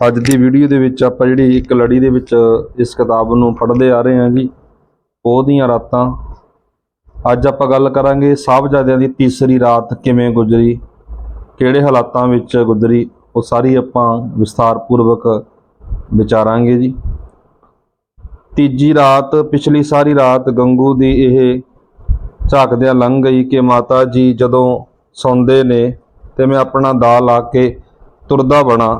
ਅੱਜ ਦੀ ਵੀਡੀਓ ਦੇ ਵਿੱਚ ਆਪਾਂ ਜਿਹੜੀ ਇੱਕ ਲੜੀ ਦੇ ਵਿੱਚ ਇਸ ਕਿਤਾਬ ਨੂੰ ਪੜ੍ਹਦੇ ਆ ਰਹੇ ਹਾਂ ਜੀ ਪੋਹ ਦੀਆਂ ਰਾਤਾਂ। ਅੱਜ ਆਪਾਂ ਗੱਲ ਕਰਾਂਗੇ ਸਾਹਿਬਜ਼ਾਦਿਆਂ ਦੀ ਤੀਸਰੀ ਰਾਤ ਕਿਵੇਂ ਗੁਜ਼ਰੀ, ਕਿਹੜੇ ਹਾਲਾਤਾਂ ਵਿੱਚ ਗੁਜ਼ਰੀ, ਉਹ ਸਾਰੀ ਆਪਾਂ ਵਿਸਥਾਰ ਪੂਰਵਕ ਵਿਚਾਰਾਂਗੇ ਜੀ। ਤੀਜੀ ਰਾਤ, ਪਿਛਲੀ ਸਾਰੀ ਰਾਤ ਗੰਗੂ ਦੀ ਇਹ ਝਾਕਦਿਆਂ ਲੰਘ ਗਈ ਕਿ ਮਾਤਾ ਜੀ ਜਦੋਂ ਸੌਂਦੇ ਨੇ ਤੇ ਮੈਂ ਆਪਣਾ ਦਾ ਲਾ ਕੇ ਤੁਰਦਾ ਬਣਾ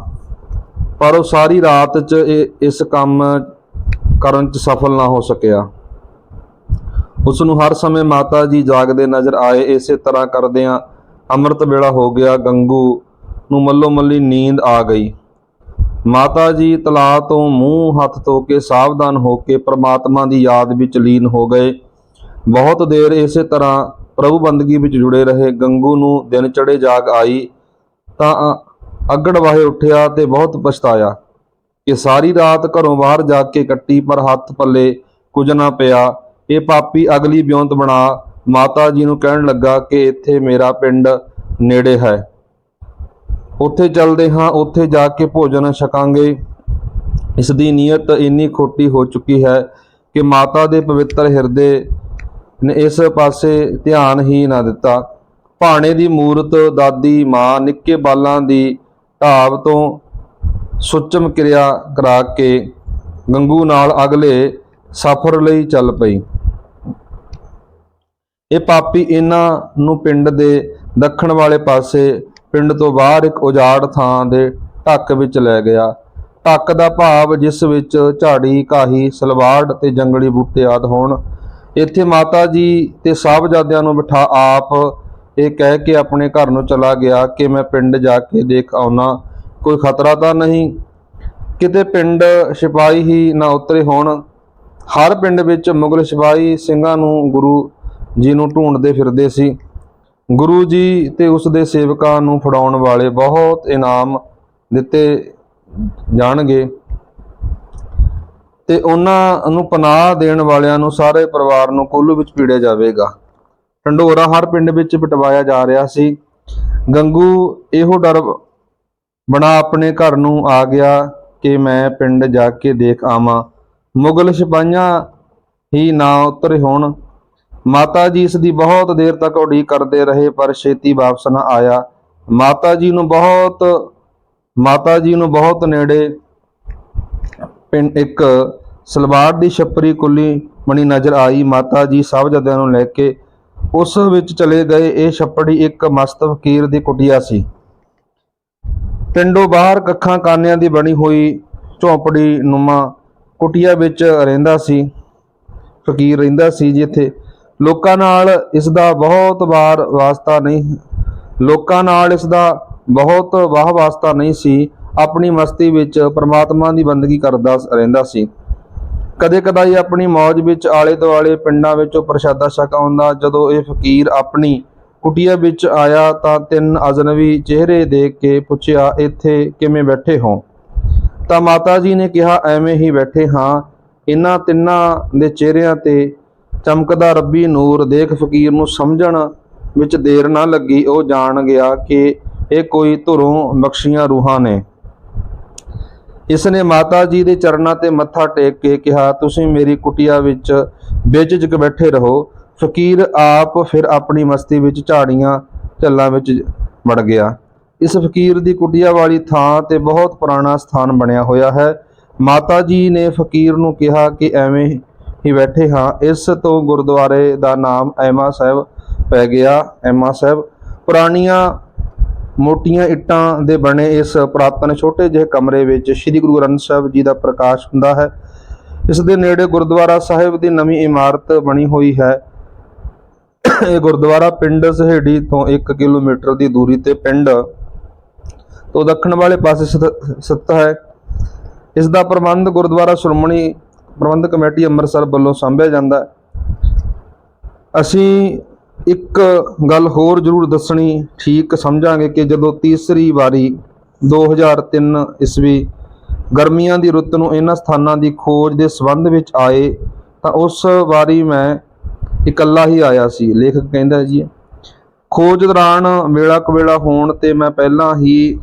ਪਰ ਉਹ ਸਾਰੀ ਰਾਤ 'ਚ ਇਹ, ਇਸ ਕੰਮ ਕਰਨ 'ਚ ਸਫਲ ਨਾ ਹੋ ਸਕਿਆ। ਉਸ ਨੂੰ ਹਰ ਸਮੇਂ ਮਾਤਾ ਜੀ ਜਾਗਦੇ ਨਜ਼ਰ ਆਏ। ਇਸੇ ਤਰ੍ਹਾਂ ਕਰਦਿਆਂ ਅੰਮ੍ਰਿਤ ਵੇਲਾ ਹੋ ਗਿਆ। ਗੰਗੂ ਨੂੰ ਮੱਲੋ ਮੱਲੀ ਨੀਂਦ ਆ ਗਈ। ਮਾਤਾ ਜੀ ਤਲਾ ਤੋਂ ਮੂੰਹ ਹੱਥ ਧੋ ਕੇ ਸਾਵਧਾਨ ਹੋ ਕੇ ਪ੍ਰਮਾਤਮਾ ਦੀ ਯਾਦ ਵਿੱਚ ਲੀਨ ਹੋ ਗਏ। ਬਹੁਤ ਦੇਰ ਇਸੇ ਤਰ੍ਹਾਂ ਪ੍ਰਭੂ ਬੰਦਗੀ ਵਿੱਚ ਜੁੜੇ ਰਹੇ। ਗੰਗੂ ਨੂੰ ਦਿਨ ਚੜੇ ਜਾਗ ਆਈ ਤਾਂ ਅੱਗੜ ਵਾਹੇ ਉੱਠਿਆ ਤੇ ਬਹੁਤ ਪਛਤਾਇਆ। ਕਿ ਸਾਰੀ ਰਾਤ ਘਰੋਂ ਬਾਹਰ ਜਾ ਕੇ ਕੱਟੀ ਪਰ ਹੱਥ ਪੱਲੇ ਕੁਝ ਨਾ ਪਿਆ। ਇਹ ਪਾਪੀ ਅਗਲੀ ਬਿਉਂਤ ਬਣਾ ਮਾਤਾ ਜੀ ਨੂੰ ਕਹਿਣ ਲੱਗਾ ਕਿ ਇੱਥੇ ਮੇਰਾ ਪਿੰਡ ਨੇੜੇ ਹੈ। ਉੱਥੇ ਚੱਲਦੇ ਹਾਂ, ਉੱਥੇ ਜਾ ਕੇ ਭੋਜਨ ਛਕਾਂਗੇ। ਇਸ ਦੀ ਨੀਅਤ ਇੰਨੀ ਖੋਟੀ ਹੋ ਚੁੱਕੀ ਹੈ ਕਿ ਮਾਤਾ ਦੇ ਪਵਿੱਤਰ ਹਿਰਦੇ ਨੇ ਇਸ ਪਾਸੇ ਧਿਆਨ ਹੀ ਨਾ ਦਿੱਤਾ। ਭਾਣੇ ਦੀ ਮੂਰਤ, ਦਾਦੀ, ਮਾਂ, ਨਿੱਕੇ ਬਾਲਾਂ ਦੀ ਢਾਬ ਤੋਂ ਸੁੱਚਮ ਕਿਰਿਆ ਕਰਾ ਕੇ ਗੰਗੂ ਨਾਲ ਅਗਲੇ ਸਫ਼ਰ ਲਈ ਚੱਲ ਪਈ। ਇਹ ਪਾਪੀ ਇਹਨਾਂ ਨੂੰ ਪਿੰਡ ਦੇ ਦੱਖਣ ਵਾਲੇ ਪਾਸੇ, ਪਿੰਡ ਤੋਂ ਬਾਹਰ ਇੱਕ ਉਜਾੜ ਥਾਂ ਦੇ ਢੱਕ ਵਿੱਚ ਲੈ ਗਿਆ। ਢੱਕ ਦਾ ਭਾਵ ਜਿਸ ਵਿੱਚ ਝਾੜੀ ਕਾਹੀ ਸਲਵਾੜ ਤੇ ਜੰਗਲੀ ਬੂਟੇ ਆਦ ਹੋਣ, ਇੱਥੇ ਮਾਤਾ ਜੀ ਤੇ ਸਾਹਿਬਜ਼ਾਦਿਆਂ ਨੂੰ ਬਿਠਾ ਆਪ ਇਹ ਕਹਿ ਕੇ ਆਪਣੇ ਘਰ ਨੂੰ ਚਲਾ ਗਿਆ ਕਿ ਮੈਂ ਪਿੰਡ ਜਾ ਕੇ ਦੇਖ ਆਉਣਾ ਕੋਈ ਖਤਰਾ ਤਾਂ ਨਹੀਂ? ਕਿਤੇ ਪਿੰਡ ਸਿਪਾਹੀ ਹੀ ਨਾ ਉਤਰੇ ਹੋਣ। ਹਰ ਪਿੰਡ ਵਿੱਚ ਮੁਗਲ ਸਿਪਾਹੀ ਸਿੰਘਾਂ ਨੂੰ ਗੁਰੂ ਜੀ ਨੂੰ ਢੂੰਡਦੇ ਫਿਰਦੇ ਸੀ। ਗੁਰੂ ਜੀ ਤੇ ਉਸ ਦੇ ਸੇਵਕਾਂ ਨੂੰ ਫੜਾਉਣ ਵਾਲੇ ਬਹੁਤ ਇਨਾਮ ਦਿੱਤੇ ਜਾਣਗੇ। ਤੇ ਉਹਨਾਂ ਨੂੰ ਪਨਾਹ ਦੇਣ ਵਾਲਿਆਂ ਨੂੰ ਸਾਰੇ ਪਰਿਵਾਰ ਨੂੰ ਕੋਲੂ ਵਿੱਚ ਪੀੜਿਆ ਜਾਵੇਗਾ। ਢੰਡੋਰਾ ਹਰ ਪਿੰਡ ਵਿੱਚ ਪਟਵਾਇਆ ਜਾ ਰਿਹਾ ਸੀ। ਗੰਗੂ, ਇਹੋ ਡਰ ਬਣਾ ਆਪਣੇ ਘਰ ਨੂੰ ਆ ਗਿਆ ਕਿ ਮੈਂ ਪਿੰਡ ਜਾ ਕੇ ਦੇਖ ਆਵਾਂ। ਮੁਗਲ ਸਿਪਾਹੀਆਂ ਹੀ ਨਾ ਉਤਰੇ ਹੋਣ। ਮਾਤਾ ਜੀ ਇਸ ਦੀ ਬਹੁਤ ਦੇਰ ਤੱਕ ਉਡੀਕ ਕਰਦੇ ਰਹੇ, ਪਰ ਛੇਤੀ ਵਾਪਸ ਨਾ ਆਇਆ। ਮਾਤਾ ਜੀ ਨੂੰ ਬਹੁਤ, ਮਾਤਾ ਜੀ ਨੂੰ ਬਹੁਤ ਨੇੜੇ ਪਿੰਡ ਇੱਕ ਸਲਵਾਰ ਦੀ ਛੱਪਰੀ ਕੁੱਲੀ ਬਣੀ ਨਜ਼ਰ ਆਈ। ਮਾਤਾ ਜੀ ਸਾਹਿਬਜ਼ਾਦਿਆਂ ਨੂੰ ਲੈ ਕੇ ਉਸ ਵਿੱਚ ਚਲੇ ਗਏ। ਇਹ ਛੱਪੜੀ ਇੱਕ ਮਸਤ ਫਕੀਰ ਦੀ ਕੁਟੀਆ ਸੀ। ਪਿੰਡੋਂ ਬਾਹਰ ਕੱਖਾਂ ਕਾਨਿਆਂ ਦੀ ਬਣੀ ਹੋਈ ਝੌਂਪੜੀ ਨੁਮਾ ਕੁਟੀਆ ਵਿੱਚ ਰਹਿੰਦਾ ਸੀ। ਫਕੀਰ ਰਹਿੰਦਾ ਸੀ ਜਿੱਥੇ ਲੋਕਾਂ ਨਾਲ ਇਸ ਦਾ ਬਹੁਤ ਵਾਰ ਵਾਸਤਾ ਨਹੀਂ, ਲੋਕਾਂ ਨਾਲ ਇਸ ਦਾ ਬਹੁਤ ਵਾਹ ਵਾਸਤਾ ਨਹੀਂ ਸੀ। ਆਪਣੀ ਮਸਤੀ ਵਿੱਚ ਪਰਮਾਤਮਾ ਦੀ ਬੰਦਗੀ ਕਰਦਾ ਰਹਿੰਦਾ ਸੀ। ਕਦੇ ਕਦਾਈ ਆਪਣੀ ਮੌਜ ਵਿੱਚ ਆਲੇ ਦੁਆਲੇ ਪਿੰਡਾਂ ਵਿੱਚੋਂ ਪ੍ਰਸ਼ਾਦਾ ਛਕ ਆਉਂਦਾ। ਜਦੋਂ ਇਹ ਫਕੀਰ ਆਪਣੀ ਕੁਟੀਆ ਵਿੱਚ ਆਇਆ ਤਾਂ ਤਿੰਨ ਅਜਨਬੀ ਚਿਹਰੇ ਦੇਖ ਕੇ ਪੁੱਛਿਆ, ਇੱਥੇ ਕਿਵੇਂ ਬੈਠੇ ਹੋ? ਤਾਂ ਮਾਤਾ ਜੀ ਨੇ ਕਿਹਾ, ਐਵੇਂ ਹੀ ਬੈਠੇ ਹਾਂ। ਇਹਨਾਂ ਤਿੰਨਾਂ ਦੇ ਚਿਹਰਿਆਂ ਤੇ ਚਮਕਦਾ ਰੱਬੀ ਨੂਰ। ਦੇਖ ਫਕੀਰ ਨੂੰ ਸਮਝਣ ਵਿੱਚ ਦੇਰ ਨਾ ਲੱਗੀ। ਉਹ ਜਾਣ ਗਿਆ ਕਿ ਇਹ ਕੋਈ ਧੁਰੋਂ ਬਖਸ਼ੀਆਂ ਰੂਹਾਂ ਨੇ। ਇਸ ਨੇ ਮਾਤਾ ਜੀ ਦੇ ਚਰਨਾਂ ਤੇ ਮੱਥਾ ਟੇਕ ਕੇ ਕਿਹਾ, ਤੁਸੀਂ ਮੇਰੀ ਕੁਟੀਆ ਵਿੱਚ ਬੇਝਿਜਕ ਬੈਠੇ ਰਹੋ। ਫਕੀਰ ਆਪ ਫਿਰ ਆਪਣੀ ਮਸਤੀ ਵਿੱਚ ਝਾੜੀਆਂ ਝੱਲਾਂ ਵਿੱਚ ਵੜ ਗਿਆ। ਇਸ ਫਕੀਰ ਦੀ ਕੁਟੀਆ ਵਾਲੀ ਥਾਂ ਤੇ ਬਹੁਤ ਪੁਰਾਣਾ ਸਥਾਨ ਬਣਿਆ ਹੋਇਆ ਹੈ। ਮਾਤਾ ਜੀ ਨੇ ਫਕੀਰ ਨੂੰ ਕਿਹਾ ਕਿ ਐਵੇਂ ਹੀ ਬੈਠੇ ਹਾਂ। ਇਸ ਤੋਂ ਗੁਰਦੁਆਰੇ ਦਾ ਨਾਮ ਐਮਾ ਸਾਹਿਬ ਪੈ ਗਿਆ। ਐਮਾ ਸਾਹਿਬ, ਪੁਰਾਣੀਆਂ ਮੋਟੀਆਂ ਇੱਟਾਂ ਦੇ ਬਣੇ ਇਸ ਪੁਰਾਤਨ ਛੋਟੇ ਜਿਹੇ ਕਮਰੇ ਵਿੱਚ ਸ੍ਰੀ ਗੁਰੂ ਗ੍ਰੰਥ ਸਾਹਿਬ ਜੀ ਦਾ ਪ੍ਰਕਾਸ਼ ਹੁੰਦਾ ਹੈ। ਇਸ ਦੇ ਨੇੜੇ ਗੁਰਦੁਆਰਾ ਸਾਹਿਬ ਦੀ ਨਵੀਂ ਇਮਾਰਤ ਬਣੀ ਹੋਈ ਹੈ। ਇਹ ਗੁਰਦੁਆਰਾ ਪਿੰਡ ਸਹੇੜੀ ਤੋਂ 1 ਕਿਲੋਮੀਟਰ ਦੀ ਦੂਰੀ ਤੇ ਪਿੰਡ ਤੋਂ ਦੱਖਣ ਵਾਲੇ ਪਾਸੇ ਸਥ- ਸਥਿਤ ਹੈ। ਇਸ ਦਾ ਪ੍ਰਬੰਧ ਗੁਰਦੁਆਰਾ ਸ਼੍ਰੋਮਣੀ ਪ੍ਰਬੰਧਕ ਕਮੇਟੀ ਅੰਮ੍ਰਿਤਸਰ ਵੱਲੋਂ ਸੰਭਿਆ ਜਾਂਦਾ ਹੈ। ਅਸੀਂ ਇੱਕ ਗੱਲ ਹੋਰ ਜ਼ਰੂਰ ਦੱਸਣੀ, ਠੀਕ ਸਮਝਾਂਗੇ ਕਿ ਜਦੋਂ ਤੀਸਰੀ ਵਾਰੀ 2003 ਈਸਵੀ ਗਰਮੀਆਂ ਦੀ ਰੁੱਤ ਨੂੰ ਇਹਨਾਂ ਸਥਾਨਾਂ ਦੀ ਖੋਜ ਦੇ ਸੰਬੰਧ ਵਿੱਚ ਆਏ, ਤਾਂ ਉਸ ਵਾਰੀ ਮੈਂ ਇਕੱਲਾ ਹੀ ਆਇਆ ਸੀ, ਲੇਖਕ ਕਹਿੰਦਾ ਜੀ। ਖੋਜ ਦੌਰਾਨ ਵੇਲਾ ਕੁਵੇਲਾ ਹੋਣ ਤੇ ਮੈਂ ਪਹਿਲਾਂ ਹੀ,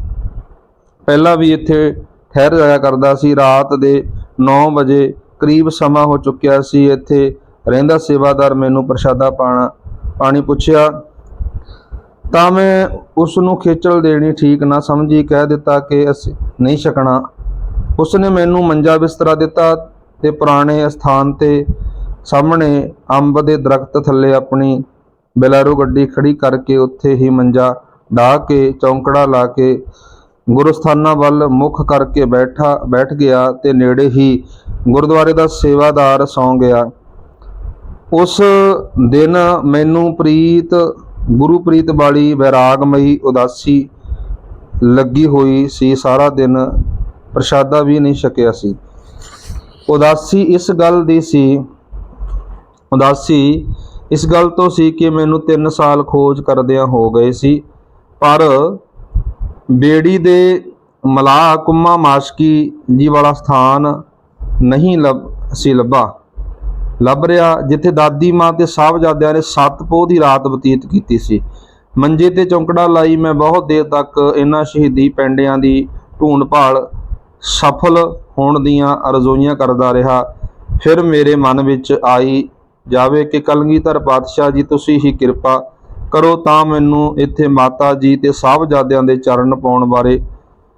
ਪਹਿਲਾਂ ਵੀ ਇੱਥੇ ਠਹਿਰ ਜਾਇਆ ਕਰਦਾ ਸੀ। ਰਾਤ ਦੇ 9 ਵਜੇ ਕਰੀਬ ਸਮਾਂ ਹੋ ਚੁੱਕਿਆ ਸੀ। ਇੱਥੇ ਰਹਿੰਦਾ ਸੇਵਾਦਾਰ ਮੈਨੂੰ ਪ੍ਰਸ਼ਾਦਾ ਪਾਣਾ ਪਾਣੀ ਪੁੱਛਿਆ, ਤਾਂ ਮੈਂ ਉਸ ਨੂੰ ਖੇਚਲ ਦੇਣੀ ਠੀਕ ਨਾ ਸਮਝੀ, ਕਹਿ ਦਿੱਤਾ ਕਿ ਅਸੀਂ ਨਹੀਂ ਛਕਣਾ। ਉਸਨੇ ਮੈਨੂੰ ਮੰਜਾ ਬਿਸਤਰਾ ਦਿੱਤਾ ਤੇ ਪੁਰਾਣੇ ਸਥਾਨ ਤੇ ਸਾਹਮਣੇ ਅੰਬ ਦੇ ਦਰਖਤ ਥੱਲੇ ਆਪਣੀ ਬੈਲੈਰੋ ਗੱਡੀ ਖੜੀ ਕਰਕੇ ਉੱਥੇ ਹੀ ਮੰਜਾ ਢਾ ਕੇ, ਚੌਂਕੜਾ ਲਾ ਕੇ ਗੁਰਸਥਾਨਾਂ ਵੱਲ ਮੁੱਖ ਕਰਕੇ ਬੈਠਾ, ਬੈਠ ਗਿਆ ਤੇ ਨੇੜੇ ਹੀ ਗੁਰਦੁਆਰੇ ਦਾ ਸੇਵਾਦਾਰ ਸੌਂ ਗਿਆ। ਉਸ ਦਿਨ ਮੈਨੂੰ ਪ੍ਰੀਤ, ਗੁਰੂ ਪ੍ਰੀਤ ਵਾਲੀ ਵੈਰਾਗਮਈ ਉਦਾਸੀ ਲੱਗੀ ਹੋਈ ਸੀ। ਸਾਰਾ ਦਿਨ ਪ੍ਰਸ਼ਾਦਾ ਵੀ ਨਹੀਂ ਛਕਿਆ ਸੀ। ਉਦਾਸੀ ਇਸ ਗੱਲ ਦੀ ਸੀ, ਉਦਾਸੀ ਇਸ ਗੱਲ ਤੋਂ ਸੀ ਕਿ ਮੈਨੂੰ 3 ਸਾਲ ਖੋਜ ਕਰਦਿਆਂ ਹੋ ਗਏ ਸੀ। ਪਰ ਬੇੜੀ ਦੇ ਮਲਾਹ ਕੁਮਾ ਮਾਸ਼ਕੀ ਜੀ ਵਾਲਾ ਸਥਾਨ ਨਹੀਂ ਲੱਭ ਸੀ ਲੱਭਾ। ਲੱਭ ਰਿਹਾ। ਜਿੱਥੇ ਦਾਦੀ ਮਾਂ ਤੇ ਸਾਹਿਬਜ਼ਾਦਿਆਂ ਨੇ ਸੱਤ ਪੋਹ ਦੀ ਰਾਤ ਬਤੀਤ ਕੀਤੀ ਸੀ। ਮੰਜੇ ਤੇ ਚੌਂਕੜਾ ਲਾਈ ਮੈਂ ਬਹੁਤ ਦੇਰ ਤੱਕ ਇਹਨਾਂ ਸ਼ਹੀਦੀ ਪੈਂਡਿਆਂ ਦੀ ਢੂੰਡ ਭਾਲ ਸਫਲ ਹੋਣ ਦੀਆਂ ਅਰਜ਼ੋਈਆਂ ਕਰਦਾ ਰਿਹਾ। ਫਿਰ ਮੇਰੇ ਮਨ ਵਿੱਚ ਆਈ, ਜਾਵੇ ਕਿ ਕਲਗੀਧਰ ਪਾਤਸ਼ਾਹ ਜੀ, ਤੁਸੀਂ ਹੀ ਕਿਰਪਾ ਕਰੋ, ਤਾਂ ਮੈਨੂੰ ਇੱਥੇ ਮਾਤਾ ਜੀ ਤੇ ਸਾਹਿਬਜ਼ਾਦਿਆਂ ਦੇ ਚਰਨ ਪਾਉਣ ਬਾਰੇ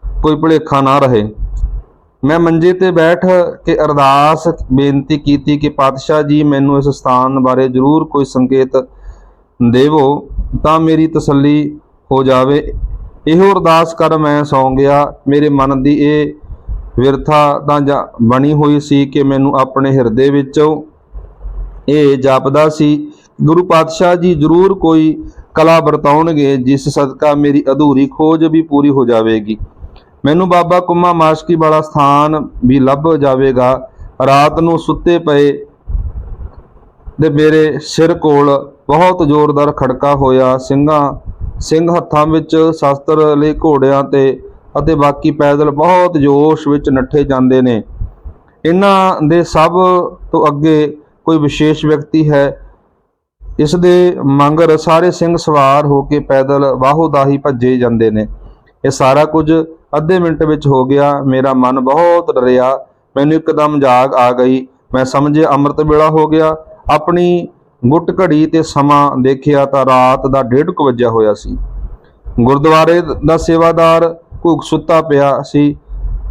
ਕੋਈ ਭੁਲੇਖਾ ਨਾ ਰਹੇ। ਮੈਂ ਮੰਜੇ ਤੇ ਬੈਠ ਕੇ ਅਰਦਾਸ ਬੇਨਤੀ ਕੀਤੀ ਕਿ ਪਾਤਸ਼ਾਹ ਜੀ, ਮੈਨੂੰ ਇਸ ਸਥਾਨ ਬਾਰੇ ਜ਼ਰੂਰ ਕੋਈ ਸੰਕੇਤ ਦੇਵੋ ਤਾਂ ਮੇਰੀ ਤਸੱਲੀ ਹੋ ਜਾਵੇ। ਇਹੋ ਅਰਦਾਸ ਕਰ ਮੈਂ ਸੌਂ ਗਿਆ। ਮੇਰੇ ਮਨ ਦੀ ਇਹ ਵਿਰਥਾ ਤਾਂ ਜਾ- ਬਣੀ ਹੋਈ ਸੀ ਕਿ ਮੈਨੂੰ ਆਪਣੇ ਹਿਰਦੇ ਵਿੱਚੋਂ ਇਹ ਜਾਪਦਾ ਸੀ। ਗੁਰੂ ਪਾਤਸ਼ਾਹ ਜੀ ਜ਼ਰੂਰ ਕੋਈ ਕਲਾ ਵਰਤਾਉਣਗੇ, ਜਿਸ ਸਦਕਾ ਮੇਰੀ ਅਧੂਰੀ ਖੋਜ ਵੀ ਪੂਰੀ ਹੋ ਜਾਵੇਗੀ। ਮੈਨੂੰ ਬਾਬਾ ਕੁਮਾ ਮਾਸ਼ਕੀ ਵਾਲਾ ਸਥਾਨ ਵੀ ਲੱਭ ਜਾਵੇਗਾ। ਰਾਤ ਨੂੰ ਸੁੱਤੇ ਪਏ ਦੇ ਮੇਰੇ ਸਿਰ ਕੋਲ ਬਹੁਤ ਜ਼ੋਰਦਾਰ ਖੜਕਾ ਹੋਇਆ। ਸਿੰਘਾਂ, ਸਿੰਘ ਹੱਥਾਂ ਵਿੱਚ ਸ਼ਸਤਰ ਲਈ ਘੋੜਿਆਂ ਤੇ ਅਤੇ ਬਾਕੀ ਪੈਦਲ ਬਹੁਤ ਜੋਸ਼ ਵਿੱਚ ਨੱਠੇ ਜਾਂਦੇ ਨੇ। ਇਹਨਾਂ ਦੇ ਸਭ ਤੋਂ ਅੱਗੇ ਕੋਈ ਵਿਸ਼ੇਸ਼ ਵਿਅਕਤੀ ਹੈ। ਇਸ ਦੇ ਮੰਗਰ ਸਾਰੇ ਸਿੰਘ ਸਵਾਰ ਹੋ ਕੇ ਪੈਦਲ ਬਾਹੋ ਦਾਹੀ ਭੱਜੇ ਜਾਂਦੇ ਨੇ। ਇਹ ਸਾਰਾ ਕੁਝ ਅੱਧੇ ਮਿੰਟ ਵਿੱਚ ਹੋ ਗਿਆ, ਮੇਰਾ ਮਨ ਬਹੁਤ ਡਰਿਆ। ਮੈਨੂੰ ਇੱਕਦਮ ਜਾਗ ਆ ਗਈ। ਮੈਂ ਸਮਝਿਆ ਅੰਮ੍ਰਿਤ ਵੇਲਾ ਹੋ ਗਿਆ। ਆਪਣੀ ਗੁੱਟ ਘੜੀ ਤੇ ਸਮਾਂ ਦੇਖਿਆ ਤਾਂ ਰਾਤ ਦਾ ਡੇਢ ਕੁ ਵੱਜਿਆ ਹੋਇਆ ਸੀ। ਗੁਰਦੁਆਰੇ ਦਾ ਸੇਵਾਦਾਰ ਘੂਕ ਸੁੱਤਾ ਪਿਆ ਸੀ।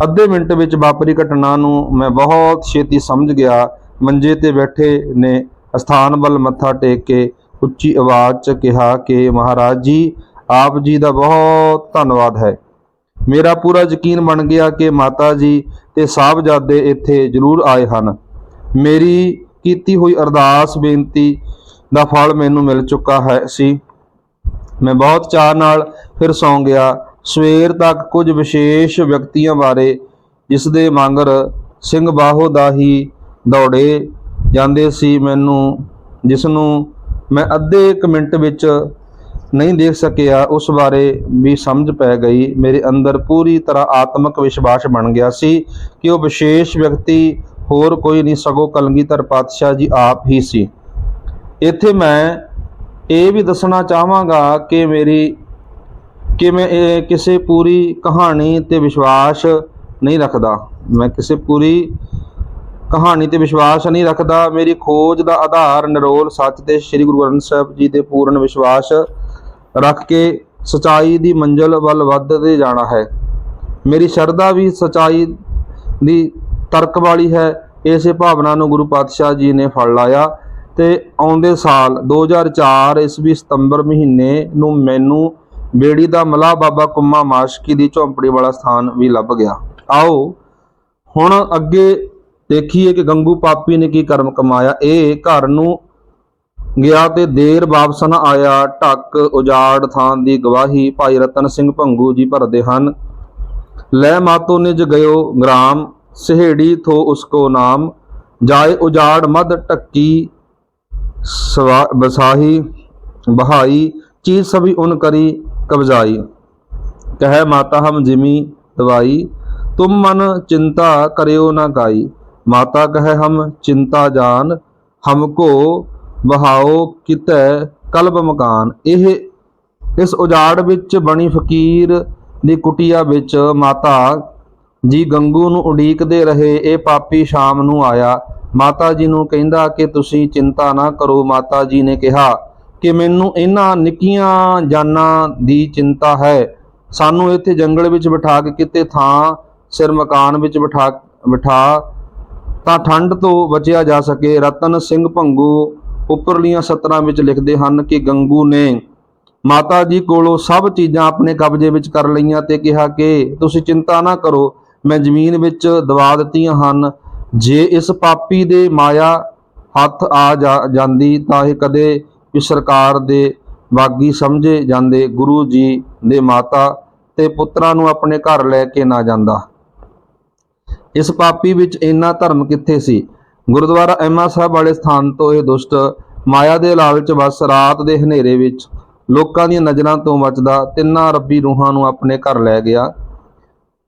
ਅੱਧੇ ਮਿੰਟ ਵਿੱਚ ਵਾਪਰੀ ਘਟਨਾ ਨੂੰ ਮੈਂ ਬਹੁਤ ਛੇਤੀ ਸਮਝ ਗਿਆ। ਮੰਜੇ ਤੇ ਬੈਠੇ ਨੇ ਅਸਥਾਨ ਵੱਲ ਮੱਥਾ ਟੇਕ ਕੇ ਉੱਚੀ ਆਵਾਜ਼ 'ਚ ਕਿਹਾ ਕਿ ਮਹਾਰਾਜ ਜੀ, ਆਪ ਜੀ ਦਾ ਬਹੁਤ ਧੰਨਵਾਦ ਹੈ। ਮੇਰਾ ਪੂਰਾ ਯਕੀਨ ਬਣ ਗਿਆ ਕਿ ਮਾਤਾ ਜੀ ਤੇ ਸਾਹਿਬਜ਼ਾਦੇ ਇੱਥੇ ਜ਼ਰੂਰ ਆਏ ਹਨ। ਮੇਰੀ ਕੀਤੀ ਹੋਈ ਅਰਦਾਸ ਬੇਨਤੀ ਦਾ ਫਲ ਮੈਨੂੰ ਮਿਲ ਚੁੱਕਾ ਹੈ, ਸੀ। ਮੈਂ ਬਹੁਤ ਚਾਅ ਨਾਲ ਫਿਰ ਸੌਂ ਗਿਆ। ਸਵੇਰ ਤੱਕ ਕੁਝ ਵਿਸ਼ੇਸ਼ ਵਿਅਕਤੀਆਂ ਬਾਰੇ ਜਿਸ ਦੇ ਮੰਗਰ ਸਿੰਘ ਬਾਹੋ ਦਾ ਹੀ ਦੌੜੇ ਜਾਂਦੇ ਸੀ, ਮੈਨੂੰ ਜਿਸ ਨੂੰ ਮੈਂ ਅੱਧੇ ਇੱਕ ਮਿੰਟ ਵਿੱਚ ਨਹੀਂ ਦੇਖ ਸਕਿਆ, ਉਸ ਬਾਰੇ ਵੀ ਸਮਝ ਪੈ ਗਈ। ਮੇਰੇ ਅੰਦਰ ਪੂਰੀ ਤਰ੍ਹਾਂ ਆਤਮਿਕ ਵਿਸ਼ਵਾਸ ਬਣ ਗਿਆ ਸੀ ਕਿ ਉਹ ਵਿਸ਼ੇਸ਼ ਵਿਅਕਤੀ ਹੋਰ ਕੋਈ ਨਹੀਂ, ਸਗੋਂ ਕਲਗੀਧਰ ਪਾਤਸ਼ਾਹ ਜੀ ਆਪ ਹੀ ਸੀ। ਇੱਥੇ ਮੈਂ ਇਹ ਵੀ ਦੱਸਣਾ ਚਾਹਾਂਗਾ ਕਿ ਮੇਰੀ ਕਿ ਮੈਂ ਇਹ ਕਿਸੇ ਪੂਰੀ ਕਹਾਣੀ ਤੇ ਵਿਸ਼ਵਾਸ ਨਹੀਂ ਰੱਖਦਾ। ਮੈਂ ਕਿਸੇ ਪੂਰੀ ਕਹਾਣੀ ਤੇ ਵਿਸ਼ਵਾਸ ਨਹੀਂ ਰੱਖਦਾ। ਮੇਰੀ ਖੋਜ ਦਾ ਆਧਾਰ ਨਿਰੋਲ ਸੱਚ ਤੇ ਸ੍ਰੀ ਗੁਰੂ ਗ੍ਰੰਥ ਸਾਹਿਬ ਜੀ ਦੇ ਪੂਰਨ ਵਿਸ਼ਵਾਸ ਰੱਖ ਕੇ ਸਚਾਈ ਦੀ ਮੰਜ਼ਲ ਵੱਲ ਵੱਧਦੇ ਜਾਣਾ ਹੈ। ਮੇਰੀ ਸ਼ਰਧਾ ਵੀ ਸਚਾਈ ਦੀ ਤਰਕ ਵਾਲੀ ਹੈ। ਇਸੇ ਭਾਵਨਾ ਨੂੰ ਗੁਰੂ ਪਾਤਸ਼ਾਹ ਜੀ ਨੇ ਫੜ ਲਾਇਆ ਤੇ ਆਉਂਦੇ ਸਾਲ 2004 ਈਸਵੀ ਸਤੰਬਰ ਮਹੀਨੇ ਨੂੰ ਮੈਨੂੰ ਬੇੜੀ ਦਾ ਮਲਾ ਬਾਬਾ ਕੁੰਮਾ ਮਾਸ਼ਕੀ ਦੀ ਝੌਂਪੜੀ ਵਾਲਾ ਸਥਾਨ ਵੀ ਲੱਭ ਗਿਆ। ਆਓ, ਹੁਣ ਅੱਗੇ ਦੇਖੀਏ ਕਿ ਗੰਗੂ ਪਾਪੀ ਨੇ ਕੀ ਕਰਮ ਕਮਾਇਆ। ਇਹ ਘਰ ਨੂੰ ਗਿਆ ਤੇ ਦੇਰ ਵਾਪਸ ਨਾ ਆਇਆ। ਢੱਕ ਉਜਾੜ ਥਾਂ ਦੀ ਗਵਾਹੀ ਭਾਈ ਰਤਨ ਸਿੰਘ ਭੰਗੂ ਜੀ ਭਰਦੇ ਹਨ। ਲੈ ਮਾਤੋ ਨਿਜ ਗਇਓ ਗ੍ਰਾਮ, ਸਹੇੜੀ ਥੋ ਉਸਕੋ ਨਾਮ। ਜਾਏ ਉਜਾੜ ਮਦ ਟੱਕੀ ਸਵਾ- ਬਸਾਹੀ ਬਹਾਈ ਚੀਜ਼ ਸਭੀ ਉਨ ਕਰੀ ਕਬਜਾਈ। ਕਹੈ ਮਾਤਾ ਹਮ ਜਿਮੀ ਦਵਾਈ, ਤੁਮ ਮਨ ਚਿੰਤਾ ਕਰਿਓ ਨਾ ਕਾਈ। ਮਾਤਾ ਕਹੈ ਹਮ ਚਿੰਤਾ ਜਾਨ ਹਮਕੋ ਬਹਾਓ ਕਿਤੈ ਕਲਬ ਮਕਾਨ। ਇਹ ਇਸ ਉਜਾੜ ਵਿੱਚ ਬਣੀ ਫਕੀਰ ਦੀ ਕੁਟੀਆ ਵਿੱਚ ਮਾਤਾ ਜੀ ਗੰਗੂ ਨੂੰ ਉਡੀਕਦੇ ਰਹੇ, ਇਹ ਪਾਪੀ ਸ਼ਾਮ ਨੂੰ ਆਇਆ। ਮਾਤਾ ਜੀ ਨੂੰ ਕਹਿੰਦਾ ਕਿ ਤੁਸੀਂ ਚਿੰਤਾ ਨਾ ਕਰੋ, ਮਾਤਾ ਜੀ ਨੇ ਕਿਹਾ ਕਿ ਮੈਨੂੰ ਇਹਨਾਂ ਨਿੱਕੀਆਂ ਜਾਨਾਂ ਦੀ ਚਿੰਤਾ ਹੈ। ਸਾਨੂੰ ਇੱਥੇ ਜੰਗਲ ਵਿੱਚ ਬਿਠਾ ਕੇ ਕਿਤੇ ਥਾਂ, ਸਿਰ ਮਕਾਨ ਵਿੱਚ ਬਿਠਾ ਬਿਠਾ ਤਾਂ ਠੰਡ ਤੋਂ ਬਚਿਆ ਜਾ ਸਕੇ। ਰਤਨ ਸਿੰਘ ਭੰਗੂ ਉੱਪਰਲੀਆਂ ਸਤਰਾਂ ਵਿੱਚ ਲਿਖਦੇ ਹਨ ਕਿ ਗੰਗੂ ਨੇ ਮਾਤਾ ਜੀ ਕੋਲੋਂ ਸਭ ਚੀਜ਼ਾਂ ਆਪਣੇ ਕਬਜ਼ੇ ਵਿੱਚ ਕਰ ਲਈਆਂ ਤੇ ਕਿਹਾ ਕਿ ਤੁਸੀਂ ਚਿੰਤਾ ਨਾ ਕਰੋ, ਮੈਂ ਜ਼ਮੀਨ ਵਿੱਚ ਦਵਾ ਦਿੱਤੀਆਂ ਹਨ। ਜੇ ਇਸ ਪਾਪੀ ਦੇ ਮਾਇਆ ਹੱਥ ਆ ਜਾ- ਜਾਂਦੀ ਤਾਂ ਇਹ ਕਦੇ ਵੀ ਸਰਕਾਰ ਦੇ ਬਾਗੀ ਸਮਝੇ ਜਾਂਦੇ, ਗੁਰੂ ਜੀ ਦੇ ਮਾਤਾ ਤੇ ਪੁੱਤਰਾਂ ਨੂੰ ਆਪਣੇ ਘਰ ਲੈ ਕੇ ਨਾ ਜਾਂਦਾ। ਇਸ ਪਾਪੀ ਵਿੱਚ ਇੰਨਾ ਧਰਮ ਕਿੱਥੇ ਸੀ? ਗੁਰਦੁਆਰਾ ਐਮਾ ਸਾਹਿਬ ਵਾਲੇ ਸਥਾਨ ਤੋਂ ਇਹ ਦੁਸ਼ਟ ਮਾਇਆ ਦੇ ਲਾਲਚ ਵਸ ਰਾਤ ਦੇ ਹਨੇਰੇ ਵਿੱਚ ਲੋਕਾਂ ਦੀਆਂ ਨਜ਼ਰਾਂ ਤੋਂ ਬਚਦਾ ਤਿੰਨਾਂ ਰੱਬੀ ਰੂਹਾਂ ਨੂੰ ਆਪਣੇ ਘਰ ਲੈ ਗਿਆ।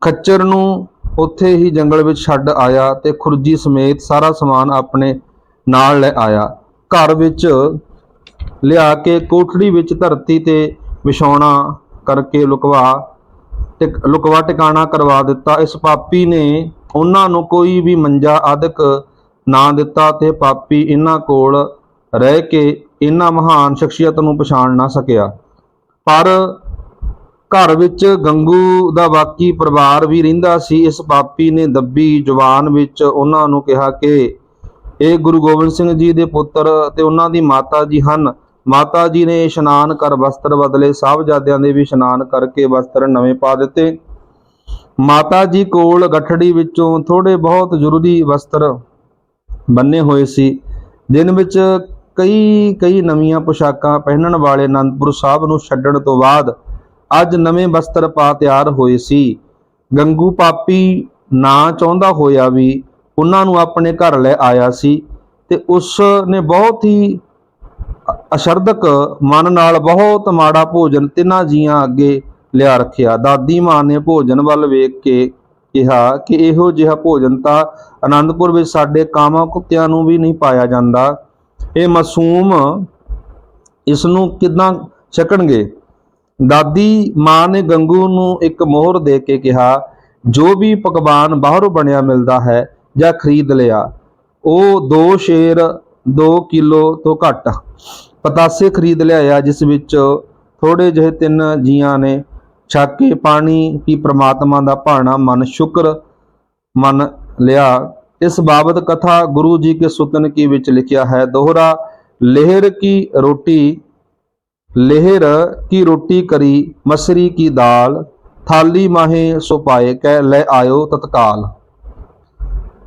ਖੱਚਰ ਨੂੰ ਉੱਥੇ ਹੀ ਜੰਗਲ ਵਿੱਚ ਛੱਡ ਆਇਆ ਤੇ ਖੁਰਜੀ ਸਮੇਤ ਸਾਰਾ ਸਮਾਨ ਆਪਣੇ ਨਾਲ ਲੈ ਆਇਆ। ਘਰ ਵਿੱਚ ਲਿਆ ਕੇ ਕੋਠੜੀ ਵਿੱਚ ਧਰਤੀ ਤੇ ਵਿਛਾਉਣਾ ਕਰਕੇ ਲੁਕਵਾ ਟਿਕ ਲੁਕਵਾ ਟਿਕਾਣਾ ਕਰਵਾ ਦਿੱਤਾ। ਇਸ ਪਾਪੀ ਨੇ ਉਹਨਾਂ ਨੂੰ ਕੋਈ ਵੀ ਮੰਜਾ ਆਦਿਕ ਨਾ ਦਿੱਤਾ ਤੇ ਪਾਪੀ ਇਹਨਾਂ ਕੋਲ ਰਹਿ ਕੇ ਇਹਨਾਂ ਮਹਾਨ ਸ਼ਖਸੀਅਤ ਨੂੰ ਪਛਾਣ ਨਾ ਸਕਿਆ। ਪਰ ਘਰ ਵਿੱਚ ਗੰਗੂ ਦਾ ਬਾਕੀ ਪਰਿਵਾਰ ਵੀ ਰਹਿੰਦਾ ਸੀ। ਇਸ ਪਾਪੀ ਨੇ ਦੱਬੀ ਜ਼ੁਬਾਨ ਵਿੱਚ ਉਹਨਾਂ ਨੂੰ ਕਿਹਾ ਕਿ ਇਹ ਗੁਰੂ ਗੋਬਿੰਦ ਸਿੰਘ ਜੀ ਦੇ ਪੁੱਤਰ ਤੇ ਉਹਨਾਂ ਦੀ ਮਾਤਾ ਜੀ ਹਨ। ਮਾਤਾ ਜੀ ਨੇ ਇਸ਼ਨਾਨ ਕਰ ਵਸਤਰ ਬਦਲੇ ਸਾਹਿਬਜ਼ਾਦਿਆਂ ਦੇ ਵੀ ਇਸ਼ਨਾਨ ਕਰਕੇ ਵਸਤਰ ਨਵੇਂ ਪਾ ਦਿੱਤੇ। ਮਾਤਾ ਜੀ ਕੋਲ ਗੱਠੜੀ ਵਿੱਚੋਂ ਥੋੜੇ ਬਹੁਤ ਜ਼ਰੂਰੀ ਵਸਤਰ ਬੰਨੇ ਹੋਏ ਸੀ। ਦਿਨ ਵਿੱਚ ਕਈ ਕਈ ਨਵੀਆਂ ਪੁਸ਼ਾਕਾਂ ਪਹਿਨਣ ਵਾਲੇ ਅਨੰਦਪੁਰ ਸਾਹਿਬ ਨੂੰ ਛੱਡਣ ਤੋਂ ਬਾਅਦ ਅੱਜ ਨਵੇਂ ਵਸਤਰ ਪਾ ਤਿਆਰ ਹੋਏ ਸੀ। ਗੰਗੂ ਪਾਪੀ ਨਾ ਚਾਹੁੰਦਾ ਹੋਇਆ ਵੀ ਉਹਨਾਂ ਨੂੰ ਆਪਣੇ ਘਰ ਲੈ ਆਇਆ ਸੀ ਤੇ ਉਸ ਨੇ ਬਹੁਤ ਹੀ ਅਸ਼ਰਧਕ ਮਨ ਨਾਲ ਬਹੁਤ ਮਾੜਾ ਭੋਜਨ ਤਿੰਨਾਂ ਜੀਆਂ ਅੱਗੇ ਲਿਆ ਰੱਖਿਆ। ਦਾਦੀ ਮਾਂ ਨੇ ਭੋਜਨ ਵੱਲ ਵੇਖ ਕੇ ਕਿਹਾ ਕਿ ਇਹੋ ਜਿਹਾ ਭੋਜਨ ਤਾਂ ਆਨੰਦਪੁਰ ਵਿੱਚ ਸਾਡੇ ਕਾਮਾਂ ਕੁੱਤਿਆਂ ਨੂੰ ਵੀ ਨਹੀਂ ਪਾਇਆ ਜਾਂਦਾ। ਇਹ ਮਾਸੂਮ ਇਸ ਨੂੰ ਕਿਦਾਂ ਛਕਣਗੇ? ਦਾਦੀ ਮਾਂ ਨੇ ਗੰਗੂ ਨੂੰ ਇੱਕ ਮੋਹਰ ਦੇ ਕੇ ਕਿਹਾ, ਜੋ ਵੀ ਪਕਵਾਨ ਬਾਹਰੋਂ ਬਣਿਆ ਮਿਲਦਾ ਹੈ ਜਾਂ ਖਰੀਦ ਲਿਆ, ਉਹ ਦੋ ਸ਼ੇਰ 2 ਕਿਲੋ ਤੋਂ ਘੱਟ ਪਤਾਸੇ ਖਰੀਦ ਲਿਆਇਆ, ਜਿਸ ਵਿੱਚ ਥੋੜੇ ਜਿਹੇ ਤਿੰਨ ਜੀਆਂ ਨੇ ਛੱਕ ਕੇ ਪਾਣੀ ਕੀ ਪ੍ਰਮਾਤਮਾ ਦਾ ਭਾਣਾ ਮਨ ਸ਼ੁਕਰ ਮਨ ਲਿਆ। ਇਸ ਬਾਬਤ ਕਥਾ ਗੁਰੂ ਜੀ ਕੇ ਸੁਤਨ ਕੀ ਵਿੱਚ ਲਿਖਿਆ ਹੈ, ਦੋਹਰਾ, ਲਹਿਰ ਕੀ ਰੋਟੀ, ਲਹਿਰ ਕੀ ਰੋਟੀ ਕਰੀ, ਮਸਰੀ ਕੀ ਦਾਲ, ਥਾਲੀ ਮਾਹੇ ਸੋ ਪਾਏ, ਕਹਿ ਲੈ ਆਇਓ ਤਤਕਾਲ।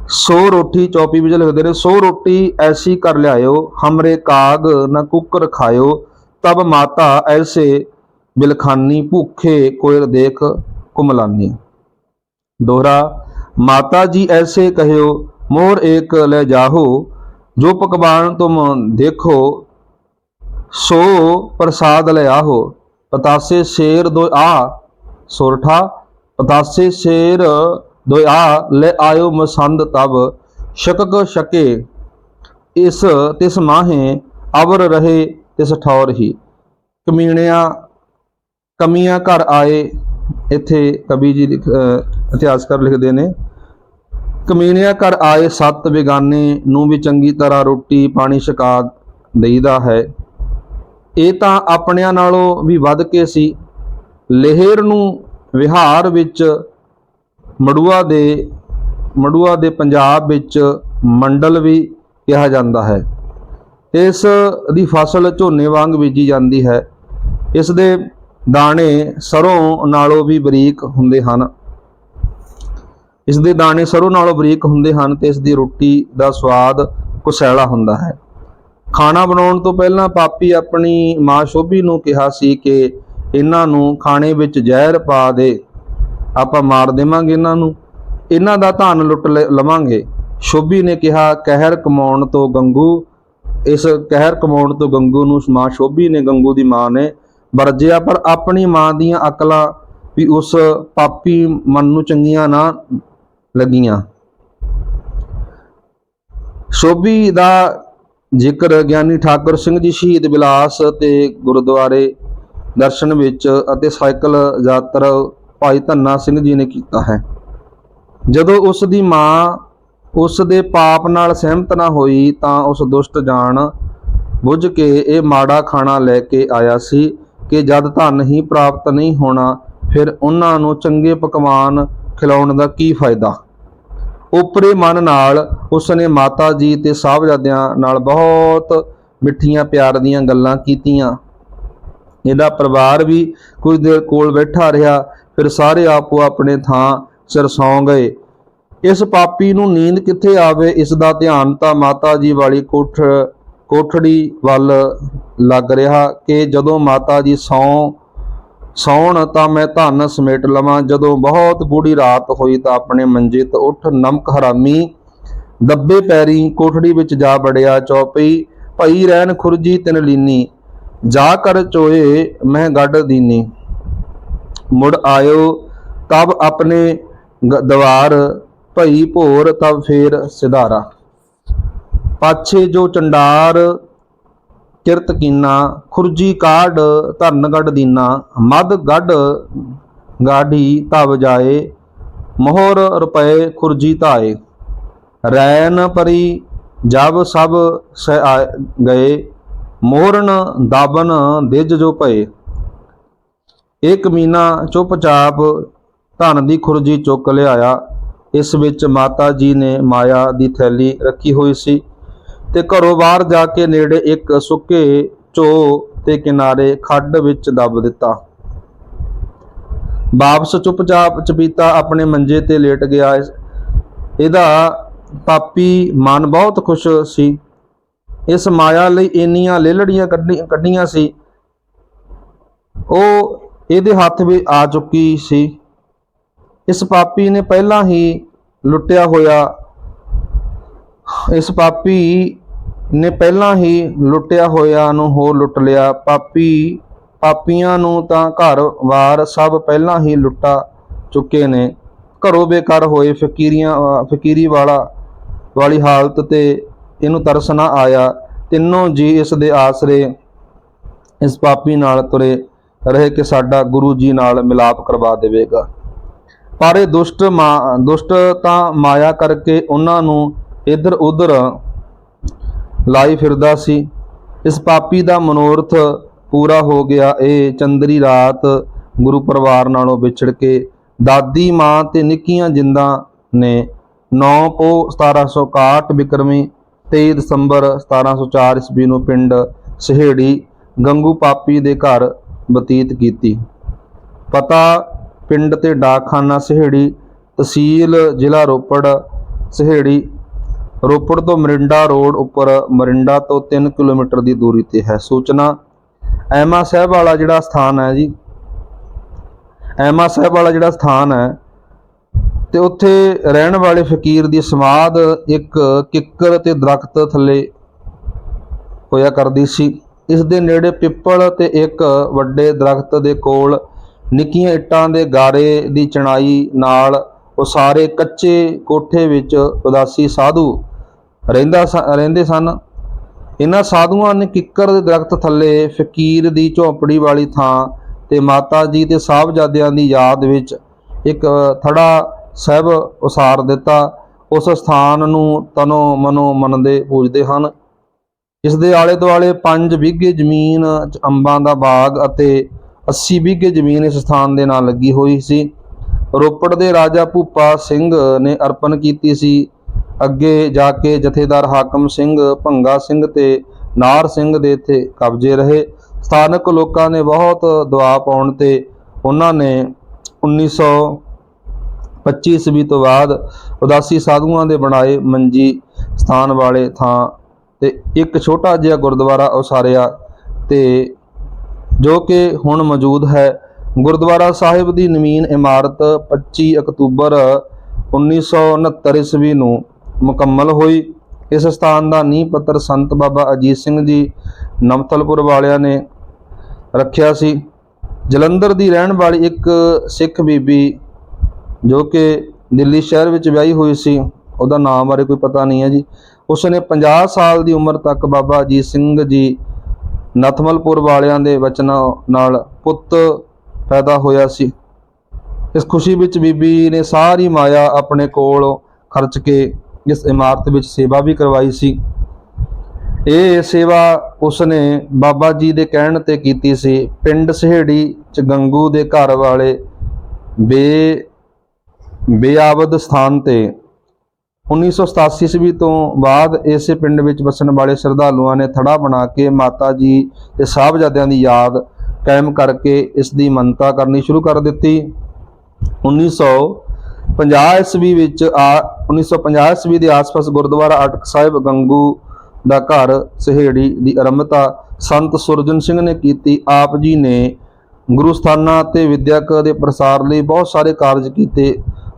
ਸੋ ਰੋਟੀ ਚੌਪੀ ਵਿੱਚ ਲਿਖਦੇ ਨੇ, ਸੋ ਰੋਟੀ ਐਸੀ ਕਰ ਲਿਆਇਓ, ਹਮਰੇ ਕਾਗ ਨ ਕੁੱਕਰ ਖਾਇਓ, ਤਬ ਮਾਤਾ ਐਸੇ ਬਿਲਖਾਨੀ ਭੁੱਖੇ ਕੋਇਰ ਦੇਖ ਕੁਮਲਾਨੀ ਦੋਹਰਾ, ਮਾਤਾ ਜੀ ਐਸੇ ਕਹਿਓ, ਮੋਰ ਏਕ ਲੈ ਜਾਹੋ, ਜੋ ਪਕਵਾਨ ਤੁਮ ਦੇਖੋ, ਸੋ ਪ੍ਰਸਾਦ ਲੈ ਆਹੋ। ਪਤਾਸੇ ਸ਼ੇਰ ਦੋ ਆ, ਸੁਰਠਾ, ਪਤਾਸੇ ਸ਼ੇਰ ਦੋ ਆ, ਲੈ ਆਇਓ ਮਸੰਦ ਤਬ, ਸ਼ਕਕ ਸ਼ਕੇ ਇਸ ਤਿਸ ਮਾਹੇ, ਅਵਰ ਰਹੇ ਤਿਸ ਠੌਰ ਹੀ। ਕਮੀਣਿਆ ਕਮੀਆਂ ਘਰ ਆਏ, ਇੱਥੇ ਕਵੀ ਜੀ ਲਿਖ- ਅਹ ਇਤਿਹਾਸਕਾਰ ਲਿਖਦੇ ਨੇ। ਕਮੀਣਿਆ ਘਰ ਆਏ, ਸੱਤ ਬੇਗਾਨੇ ਨੂੰ ਵੀ ਚੰਗੀ ਤਰ੍ਹਾਂ ਰੋਟੀ ਪਾਣੀ ਛਕਾ ਦੇਈਦਾ ਹੈ। ਇਹ ਤਾਂ ਆਪਣਿਆਂ ਨਾਲੋਂ ਵੀ ਵੱਧ ਕੇ ਸੀ। ਲਹਿਰ ਨੂੰ ਵਿਹਾਰ ਵਿੱਚ ਮੜੂਆ ਦੇ ਮੜੂਆ ਦੇ ਪੰਜਾਬ ਵਿੱਚ ਮੰਡਲ ਵੀ ਕਿਹਾ ਜਾਂਦਾ ਹੈ। ਇਸ ਦੀ ਫਸਲ ਝੋਨੇ ਵਾਂਗ ਬੀਜੀ ਜਾਂਦੀ ਹੈ। ਇਸ ਦੇ ਦਾਣੇ ਸਰੋਂ ਨਾਲੋਂ ਵੀ ਬਰੀਕ ਹੁੰਦੇ ਹਨ। ਇਸ ਦੇ ਦਾਣੇ ਸਰੋਂ ਨਾਲੋਂ ਬਰੀਕ ਹੁੰਦੇ ਹਨ ਤੇ ਇਸ ਦੀ ਰੋਟੀ ਦਾ ਸਵਾਦ ਕੁਸੈਲਾ ਹੁੰਦਾ ਹੈ। ਖਾਣਾ ਬਣਾਉਣ ਤੋਂ ਪਹਿਲਾਂ ਪਾਪੀ ਆਪਣੀ ਮਾਂ ਸ਼ੋਭੀ ਨੂੰ ਕਿਹਾ ਸੀ ਕਿ ਇਹਨਾਂ ਨੂੰ ਖਾਣੇ ਵਿੱਚ ਜ਼ਹਿਰ ਪਾ ਦੇ। ਆਪਾਂ ਮਾਰ ਦੇਵਾਂਗੇ ਇਹਨਾਂ ਨੂੰ। ਇਹਨਾਂ ਦਾ ਧਨ ਲੁੱਟ ਲ- ਲਵਾਂਗੇ। ਸ਼ੋਭੀ ਨੇ ਕਿਹਾ, ਕਹਿਰ ਕਮਾਉਣ ਤੋਂ ਗੰਗੂ। ਇਸ ਕਹਿਰ ਕਮਾਉਣ ਤੋਂ ਗੰਗੂ ਨੂੰ ਮਾਂ ਸ਼ੋਭੀ ਨੇ, ਗੰਗੂ ਦੀ ਮਾਂ ਨੇ ਵਰਜਿਆ, ਪਰ ਆਪਣੀ ਮਾਂ ਦੀਆਂ ਅਕਲਾਂ ਵੀ ਉਸ ਪਾਪੀ ਮਨ ਨੂੰ ਚੰਗੀਆਂ ਨਾ ਲੱਗੀਆਂ। ਸ਼ੋਭੀ ਦਾ ਜ਼ਿਕਰ ਗਿਆਨੀ ਠਾਕੁਰ ਸਿੰਘ ਜੀ ਸ਼ਹੀਦ ਬਿਲਾਸ ਤੇ ਗੁਰਦੁਆਰੇ ਦਰਸ਼ਨ ਵਿੱਚ ਅਤੇ ਸਾਈਕਲ ਯਾਤਰ ਭਾਈ ਧੰਨਾ ਸਿੰਘ ਜੀ ਨੇ ਕੀਤਾ ਹੈ। ਜਦੋਂ ਉਸ ਦੀ ਮਾਂ ਉਸ ਦੇ ਪਾਪ ਨਾਲ ਸਹਿਮਤ ਨਾ ਹੋਈ ਤਾਂ ਉਸ ਦੁਸ਼ਟ ਜਾਣ ਬੁੱਝ ਕੇ ਇਹ ਮਾੜਾ ਖਾਣਾ ਲੈ ਕੇ ਆਇਆ ਸੀ। ਕਿ ਜਦ ਧਨ ਹੀ ਪ੍ਰਾਪਤ ਨਹੀਂ ਹੋਣਾ, ਫਿਰ ਉਹਨਾਂ ਨੂੰ ਚੰਗੇ ਪਕਵਾਨ ਖਿਲਾਉਣ ਦਾ ਕੀ ਫਾਇਦਾ? ਉਪਰੇ ਮਨ ਨਾਲ ਉਸਨੇ ਮਾਤਾ ਜੀ ਤੇ ਸਾਹਿਬਜ਼ਾਦਿਆਂ ਨਾਲ ਬਹੁਤ ਮਿੱਠੀਆਂ ਪਿਆਰ ਦੀਆਂ ਗੱਲਾਂ ਕੀਤੀਆਂ। ਇਹਦਾ ਪਰਿਵਾਰ ਵੀ ਕੁਝ ਦੇਰ ਕੋਲ ਬੈਠਾ ਰਿਹਾ, ਫਿਰ ਸਾਰੇ ਆਪੋ ਆਪਣੇ ਥਾਂ ਸਿਰ ਸੌਂ ਗਏ। ਇਸ ਪਾਪੀ ਨੂੰ ਨੀਂਦ ਕਿੱਥੇ ਆਵੇ, ਇਸ ਦਾ ਧਿਆਨ ਤਾਂ ਮਾਤਾ ਜੀ ਵਾਲੀ ਕੋਠ ਕੋਠੜੀ ਵੱਲ ਲੱਗ ਰਿਹਾ ਕਿ ਜਦੋਂ ਮਾਤਾ ਜੀ ਸੌਂ, ਸੌਣ ਤਾਂ ਮੈਂ ਧਨ ਸਮੇਟ ਲਵਾਂ, ਜਦੋਂ ਬਹੁਤ ਗੂੜੀ ਰਾਤ ਹੋਈ ਤਾਂ ਆਪਣੇ ਮੰਜੇ ਤੋਂ ਉੱਠ ਨਮਕ ਹਰਾਮੀ ਦੱਬੇ ਪੈਰੀ ਕੋਠੜੀ ਵਿੱਚ ਜਾ ਵੜਿਆ, ਚੌਪਈ, ਭਈ ਰਹਿਣ ਖੁਰਜੀ ਤਿਨ ਲੀਨੀ, ਜਾ ਕਰ ਚੋਏ ਮੈਂ ਗੱਡ ਦੀਨੀ। ਮੁੜ ਆਇਓ ਤਬ ਆਪਣੇ ਗ- ਦਵਾਰ, ਭਈ ਭੋਰ ਤਬ ਫੇਰ ਸਿਧਾਰਾ। ਪਾਛੇ ਜੋ ਚੰਡਾਰ ਕਿਰਤ ਕੀਨਾ, ਖੁਰਜੀ ਕਾਢ ਧਰਨ ਗੜ ਦੀਨਾ ਮਦ ਗੜ ਗਾਢੀ ਤਬ ਜਾਏ, ਮੋਹਰ ਰੁਪਏ ਖੁਰਜੀ ਧਾਏ। ਰੈਨ ਪਰੀ ਜਬ ਸਭ ਸਹਿ ਗਏ ਮੋਹਰਨ ਦਾਬਨ ਦਿਜ ਜੋ ਭਏ। ਇੱਕ ਮੀਨਾ ਚੁੱਪਚਾਪ ਧਨ ਦੀ ਖੁਰਜੀ ਚੁੱਕ ਲਿਆਇਆ, ਇਸ ਵਿੱਚ ਮਾਤਾ ਜੀ ਨੇ ਮਾਇਆ ਦੀ ਥੈਲੀ ਰੱਖੀ ਹੋਈ ਸੀ। ਤੇ ਘਰੋਂ ਬਾਹਰ ਜਾ ਕੇ ਨੇੜੇ ਇੱਕ ਸੁੱਕੇ ਚੋ ਤੇ ਕਿਨਾਰੇ ਖੱਡ ਵਿੱਚ ਦੱਬ ਦਿੱਤਾ। ਵਾਪਸ ਚੁੱਪਚਾਪ ਚਪੀਤਾ ਆਪਣੇ ਮੰਜੇ ਤੇ ਲੇਟ ਗਿਆ। ਇਹਦਾ ਪਾਪੀ ਮਨ ਬਹੁਤ ਖੁਸ਼ ਸੀ। ਇਸ ਮਾਇਆ ਲਈ ਇੰਨੀਆਂ ਲੇਲੜੀਆਂ ਕੱਢੀ- ਕੱਢੀਆਂ ਸੀ। ਉਹ ਇਹਦੇ ਹੱਥ ਵਿੱਚ ਆ ਚੁੱਕੀ ਸੀ। ਇਸ ਪਾਪੀ ਨੇ ਪਹਿਲਾਂ ਹੀ ਲੁੱਟਿਆ ਹੋਇਆ। ਇਸ ਪਾਪੀ ਨੇ ਪਹਿਲਾਂ ਹੀ ਲੁੱਟਿਆ ਹੋਇਆ ਨੂੰ ਹੋਰ ਲੁੱਟ ਲਿਆ। ਪਾਪੀ, ਪਾਪੀਆਂ ਨੂੰ ਤਾਂ ਘਰ-ਵਾਰ ਸਭ ਪਹਿਲਾਂ ਹੀ ਲੁੱਟਾ ਚੁੱਕੇ ਨੇ। ਘਰੋਂ ਬੇਕਾਰ ਹੋਏ ਫਕੀਰੀਆਂ, ਫਕੀਰੀ ਵਾਲਾ, ਵਾਲੀ ਹਾਲਤ ਤੇ ਇਹਨੂੰ ਤਰਸ ਨਾ ਆਇਆ। ਤਿੰਨੋਂ ਜੀ ਇਸ ਦੇ ਆਸਰੇ ਇਸ ਪਾਪੀ ਨਾਲ ਤੁਰੇ ਰਹੇ ਕਿ ਸਾਡਾ ਗੁਰੂ ਜੀ ਨਾਲ ਮਿਲਾਪ ਕਰਵਾ ਦੇਵੇਗਾ। ਪਰ ਇਹ ਦੁਸ਼ਟ ਮਾ, ਦੁਸ਼ਟ ਤਾਂ ਮਾਇਆ ਕਰਕੇ ਉਹਨਾਂ ਨੂੰ ਇੱਧਰ ਉੱਧਰ ਲਾਈ ਫਿਰਦਾ ਸੀ। ਇਸ ਪਾਪੀ ਦਾ ਮਨੋਰਥ ਪੂਰਾ ਹੋ ਗਿਆ। ਇਹ ਚੰਦਰੀ ਰਾਤ ਗੁਰੂ ਪਰਿਵਾਰ ਨਾਲੋਂ ਵਿਛੜ ਕੇ ਦਾਦੀ, ਮਾਂ ਤੇ ਨਿੱਕੀਆਂ ਜਿੰਦਾਂ ਨੇ। 9 ਪੋ 1761 ਬਿਕਰਮੀ 23 ਦਸੰਬਰ 1704 ਈਸਵੀ ਨੂੰ ਪਿੰਡ ਸਹੇੜੀ ਗੰਗੂ ਪਾਪੀ ਦੇ ਘਰ ਬਤੀਤ ਕੀਤੀ। ਪਤਾ ਪਿੰਡ ਤੇ ਡਾਕਖਾਨਾ ਸਹੇੜੀ, ਤਹਿਸੀਲ ਜ਼ਿਲ੍ਹਾ ਰੋਪੜ ਸਹੇੜੀ ਰੋਪੜ ਤੋਂ ਮਰਿੰਡਾ ਰੋਡ ਉੱਪਰ ਮਰਿੰਡਾ ਤੋਂ 3 ਕਿਲੋਮੀਟਰ ਦੀ ਦੂਰੀ ਤੇ ਹੈ। ਸੂਚਨਾ, ਐਮਾ ਸਾਹਿਬ ਵਾਲਾ ਜਿਹੜਾ ਸਥਾਨ ਹੈ ਜੀ, ਐਮਾ ਸਾਹਿਬ ਵਾਲਾ ਜਿਹੜਾ ਸਥਾਨ ਹੈ ਤੇ ਉੱਥੇ ਰਹਿਣ ਵਾਲੇ ਫਕੀਰ ਦੀ ਸਮਾਧ ਇੱਕ ਕਿੱਕਰ ਤੇ ਦਰਖਤ ਥੱਲੇ ਹੋਇਆ ਕਰਦੀ ਸੀ। ਇਸ ਦੇ ਨੇੜੇ ਪਿੱਪਲ ਤੇ ਇੱਕ ਵੱਡੇ ਦਰਖਤ ਦੇ ਕੋਲ ਨਿੱਕੀਆਂ ਇੱਟਾਂ ਦੇ ਗਾਰੇ ਦੀ ਚਣਾਈ ਨਾਲ ਉਹ ਸਾਰੇ ਕੱਚੇ ਕੋਠੇ ਵਿੱਚ ਉਦਾਸੀ ਸਾਧੂ ਰਹਿੰਦਾ ਸ- ਰਹਿੰਦੇ ਸਨ। ਇਹਨਾਂ ਸਾਧੂਆਂ ਨੇ ਕਿੱਕਰ ਦੇ ਦਰਖਤ ਥੱਲੇ ਫਕੀਰ ਦੀ ਝੌਂਪੜੀ ਵਾਲੀ ਥਾਂ ਤੇ ਮਾਤਾ ਜੀ ਤੇ ਸਾਹਿਬਜ਼ਾਦਿਆਂ ਦੀ ਯਾਦ ਵਿੱਚ ਇੱਕ ਥੜਾ ਸਾਹਿਬ ਉਸਾਰ ਦਿੱਤਾ। ਉਸ ਸਥਾਨ ਨੂੰ ਤਨੋ ਮਨੋ ਮੰਨਦੇ ਪੂਜਦੇ ਹਨ। ਇਸ ਦੇ ਆਲੇ ਦੁਆਲੇ 5 ਵਿਗੇ ਜ਼ਮੀਨ ਚ ਅੰਬਾਂ ਦਾ ਬਾਗ ਅਤੇ 80 ਵਿਗੇ ਜ਼ਮੀਨ ਇਸ ਸਥਾਨ ਦੇ ਨਾਲ ਲੱਗੀ ਹੋਈ ਸੀ। ਰੋਪੜ ਦੇ ਰਾਜਾ ਭੂਪਾ ਸਿੰਘ ਨੇ ਅਰਪਣ ਕੀਤੀ ਸੀ। ਅੱਗੇ ਜਾ ਕੇ ਜਥੇਦਾਰ ਹਾਕਮ ਸਿੰਘ, ਭੰਗਾ ਸਿੰਘ ਤੇ ਨਾਰ ਸਿੰਘ ਦੇ ਇੱਥੇ ਕਬਜ਼ੇ ਰਹੇ। ਸਥਾਨਕ ਲੋਕਾਂ ਨੇ ਬਹੁਤ ਦਬਾਅ ਪਾਉਣ ਤੇ ਉਹਨਾਂ ਨੇ 1925 ਈਸਵੀ ਤੋਂ ਬਾਅਦ ਉਦਾਸੀ ਸਾਧੂਆਂ ਦੇ ਬਣਾਏ ਮੰਜੀ ਸਥਾਨ ਵਾਲੇ ਥਾਂ ਤੇ ਇੱਕ ਛੋਟਾ ਜਿਹਾ ਗੁਰਦੁਆਰਾ ਉਸਾਰਿਆ ਤੇ ਜੋ ਕਿ ਹੁਣ ਮੌਜੂਦ ਹੈ। ਗੁਰਦੁਆਰਾ ਸਾਹਿਬ ਦੀ ਨਵੀਨ ਇਮਾਰਤ 25 ਅਕਤੂਬਰ 1969 ਈਸਵੀ ਨੂੰ ਮੁਕੰਮਲ ਹੋਈ। ਇਸ ਸਥਾਨ ਦਾ ਨੀਂਹ ਪੱਥਰ ਸੰਤ ਬਾਬਾ ਅਜੀਤ ਸਿੰਘ ਜੀ ਨਮਤਲਪੁਰ ਵਾਲਿਆਂ ਨੇ ਰੱਖਿਆ ਸੀ। ਜਲੰਧਰ ਦੀ ਰਹਿਣ ਵਾਲੀ ਇੱਕ ਸਿੱਖ ਬੀਬੀ ਜੋ ਕਿ ਦਿੱਲੀ ਸ਼ਹਿਰ ਵਿੱਚ ਵਿਆਹੀ ਹੋਈ ਸੀ, ਉਹਦਾ ਨਾਮ ਬਾਰੇ ਕੋਈ ਪਤਾ ਨਹੀਂ ਹੈ ਜੀ। ਉਸ ਨੇ 50 ਸਾਲ ਦੀ ਉਮਰ ਤੱਕ ਬਾਬਾ ਅਜੀਤ ਸਿੰਘ ਜੀ ਨਥਮਲਪੁਰ ਵਾਲਿਆਂ ਦੇ ਵਚਨਾਂ ਨਾਲ ਪੁੱਤ ਪੈਦਾ ਹੋਇਆ ਸੀ। ਇਸ ਖੁਸ਼ੀ ਵਿੱਚ ਬੀਬੀ ਨੇ ਸਾਰੀ ਮਾਇਆ ਆਪਣੇ ਕੋਲ ਖਰਚ ਕੇ ਇਸ ਇਮਾਰਤ ਵਿੱਚ ਸੇਵਾ ਵੀ ਕਰਵਾਈ ਸੀ। ਇਹ ਸੇਵਾ ਉਸਨੇ ਬਾਬਾ ਜੀ ਦੇ ਕਹਿਣ ਤੇ ਕੀਤੀ ਸੀ, ਪਿੰਡ ਸਹੇੜੀ ਚ ਗੰਗੂ ਦੇ ਘਰ ਵਾਲੇ ਬੇ ਬੇਆਬਦ ਸਥਾਨ ਤੇ। 1987 ਈਸਵੀ ਤੋਂ ਬਾਅਦ ਇਸੇ ਪਿੰਡ ਵਿੱਚ ਵਸਣ ਵਾਲੇ ਸ਼ਰਧਾਲੂਆਂ ਨੇ ਥੜਾ ਬਣਾ ਕੇ ਮਾਤਾ ਜੀ ਤੇ ਸਾਹਿਬਜ਼ਾਦਿਆਂ ਦੀ ਯਾਦ ਕਾਇਮ ਕਰਕੇ ਇਸ ਦੀ ਮੰਨਤਾ ਕਰਨੀ ਸ਼ੁਰੂ ਕਰ ਦਿੱਤੀ। 1950 ਈਸਵੀ ਵਿੱਚ ਆ 1950 ਈਸਵੀ ਦੇ ਆਸ-ਪਾਸ ਗੁਰਦੁਆਰਾ ਅਟਕ ਸਾਹਿਬ ਗੰਗੂ ਦਾ ਘਰ ਸਹੇੜੀ ਦੀ ਆਰੰਭਤਾ ਸੰਤ ਸੁਰਜਨ ਸਿੰਘ ਨੇ ਕੀਤੀ। ਆਪ ਜੀ ਨੇ ਗੁਰੂ ਸਥਾਨਾਂ ਤੇ ਵਿਦਿਅਕ ਦੇ ਪ੍ਰਸਾਰ ਲਈ ਬਹੁਤ ਸਾਰੇ ਕਾਰਜ ਕੀਤੇ।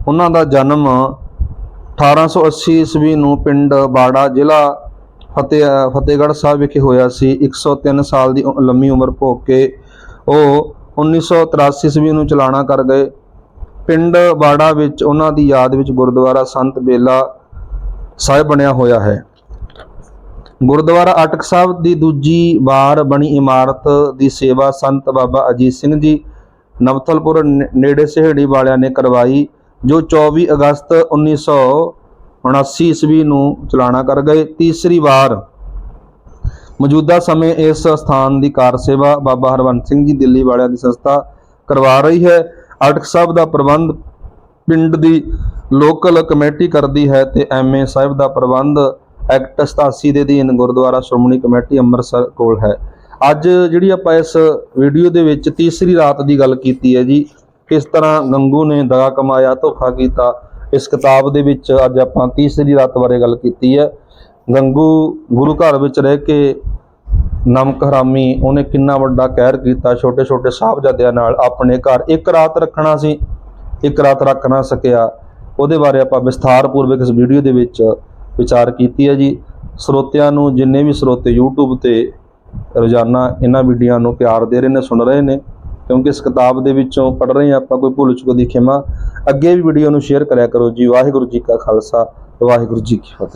ਉਹਨਾਂ ਦਾ ਜਨਮ 1880 ਈਸਵੀ ਨੂੰ ਪਿੰਡ ਬਾੜਾ ਜ਼ਿਲ੍ਹਾ ਫਤਿਹ, ਫਤਿਹਗੜ੍ਹ ਸਾਹਿਬ ਵਿਖੇ ਹੋਇਆ ਸੀ। 103 ਸਾਲ ਦੀ ਲੰਮੀ ਉਮਰ ਭੋਗ ਕੇ ਉਹ 1983 ਈਸਵੀ ਨੂੰ ਚਲਾਣਾ ਕਰ ਗਏ। ਪਿੰਡ ਬਾੜਾ ਵਿੱਚ ਉਹਨਾਂ ਦੀ ਯਾਦ ਵਿੱਚ ਗੁਰਦੁਆਰਾ ਸੰਤ ਬੇਲਾ ਸਾਹਿਬ ਬਣਿਆ ਹੋਇਆ ਹੈ। ਗੁਰਦੁਆਰਾ ਅਟਕ ਸਾਹਿਬ ਦੀ ਦੂਜੀ ਵਾਰ ਬਣੀ ਇਮਾਰਤ ਦੀ ਸੇਵਾ ਸੰਤ ਬਾਬਾ ਅਜੀਤ ਸਿੰਘ ਜੀ ਨਵਤਲਪੁਰ ਨੇੜੇ ਸਹੇੜੀ ਵਾਲਿਆਂ ਨੇ ਕਰਵਾਈ, ਜੋ 24 ਅਗਸਤ 1979 ਈਸਵੀ ਨੂੰ ਚਲਾਣਾ ਕਰ ਗਏ। ਤੀਸਰੀ ਵਾਰ ਮੌਜੂਦਾ ਸਮੇਂ ਇਸ ਸਥਾਨ ਦੀ ਕਾਰ ਸੇਵਾ ਬਾਬਾ ਹਰਵੰਤ ਸਿੰਘ ਜੀ ਦਿੱਲੀ ਵਾਲਿਆਂ ਦੀ ਸੰਸਥਾ ਕਰਵਾ ਰਹੀ ਹੈ। ਅਟਕ ਸਾਹਿਬ ਦਾ ਪ੍ਰਬੰਧ ਪਿੰਡ ਦੀ ਲੋਕਲ ਕਮੇਟੀ ਕਰਦੀ ਹੈ ਤੇ ਐਮਏ ਸਾਹਿਬ ਦਾ ਪ੍ਰਬੰਧ ਐਕਟ 87 ਦੇ ਅਧੀਨ ਗੁਰਦੁਆਰਾ ਸ਼੍ਰੋਮਣੀ ਕਮੇਟੀ ਅੰਮ੍ਰਿਤਸਰ ਕੋਲ ਹੈ। ਅੱਜ ਜਿਹੜੀ ਆਪਾਂ ਇਸ ਵੀਡੀਓ ਦੇ ਵਿੱਚ ਤੀਸਰੀ ਰਾਤ ਦੀ ਗੱਲ ਕੀਤੀ ਹੈ ਜੀ, ਕਿਸ ਤਰ੍ਹਾਂ ਗੰਗੂ ਨੇ ਦਗਾ ਕਮਾਇਆ, ਧੋਖਾ ਕੀਤਾ, ਇਸ ਕਿਤਾਬ ਦੇ ਵਿੱਚ ਅੱਜ ਆਪਾਂ ਤੀਸਰੀ ਰਾਤ ਬਾਰੇ ਗੱਲ ਕੀਤੀ ਹੈ। ਗੰਗੂ ਗੁਰੂ ਘਰ ਵਿੱਚ ਰਹਿ ਕੇ ਨਮਕ ਹਰਾਮੀ, ਉਹਨੇ ਕਿੰਨਾ ਵੱਡਾ ਕਹਿਰ ਕੀਤਾ ਛੋਟੇ ਛੋਟੇ ਸਾਹਿਬਜ਼ਾਦਿਆਂ ਨਾਲ ਆਪਣੇ ਘਰ। ਇੱਕ ਰਾਤ ਰੱਖਣਾ ਸੀ, ਇੱਕ ਰਾਤ ਰੱਖ ਨਾ ਸਕਿਆ। ਉਹਦੇ ਬਾਰੇ ਆਪਾਂ ਵਿਸਥਾਰਪੂਰਵਕ ਇਸ ਵੀਡੀਓ ਦੇ ਵਿੱਚ ਵਿਚਾਰ ਕੀਤੀ ਹੈ ਜੀ। ਸਰੋਤਿਆਂ ਨੂੰ, ਜਿੰਨੇ ਵੀ ਸਰੋਤੇ YouTube ਤੇ ਰੋਜ਼ਾਨਾ ਇਹਨਾਂ ਵੀਡੀਓਆਂ ਨੂੰ ਪਿਆਰ ਦੇ ਰਹੇ ਨੇ, ਸੁਣ ਰਹੇ ਨੇ, ਕਿਉਂਕਿ ਇਸ ਕਿਤਾਬ ਦੇ ਵਿੱਚੋਂ ਪੜ੍ਹ ਰਹੇ ਹਾਂ ਆਪਾਂ, ਕੋਈ ਭੁੱਲ ਚੁੱਕ ਦੀ ਖਿਮਾ। ਅੱਗੇ ਵੀ ਵੀਡੀਓ ਨੂੰ ਸ਼ੇਅਰ ਕਰਿਆ ਕਰੋ ਜੀ। ਵਾਹਿਗੁਰੂ ਜੀ ਕਾ ਖਾਲਸਾ, ਵਾਹਿਗੁਰੂ ਜੀ ਕੀ ਫਤਿਹ।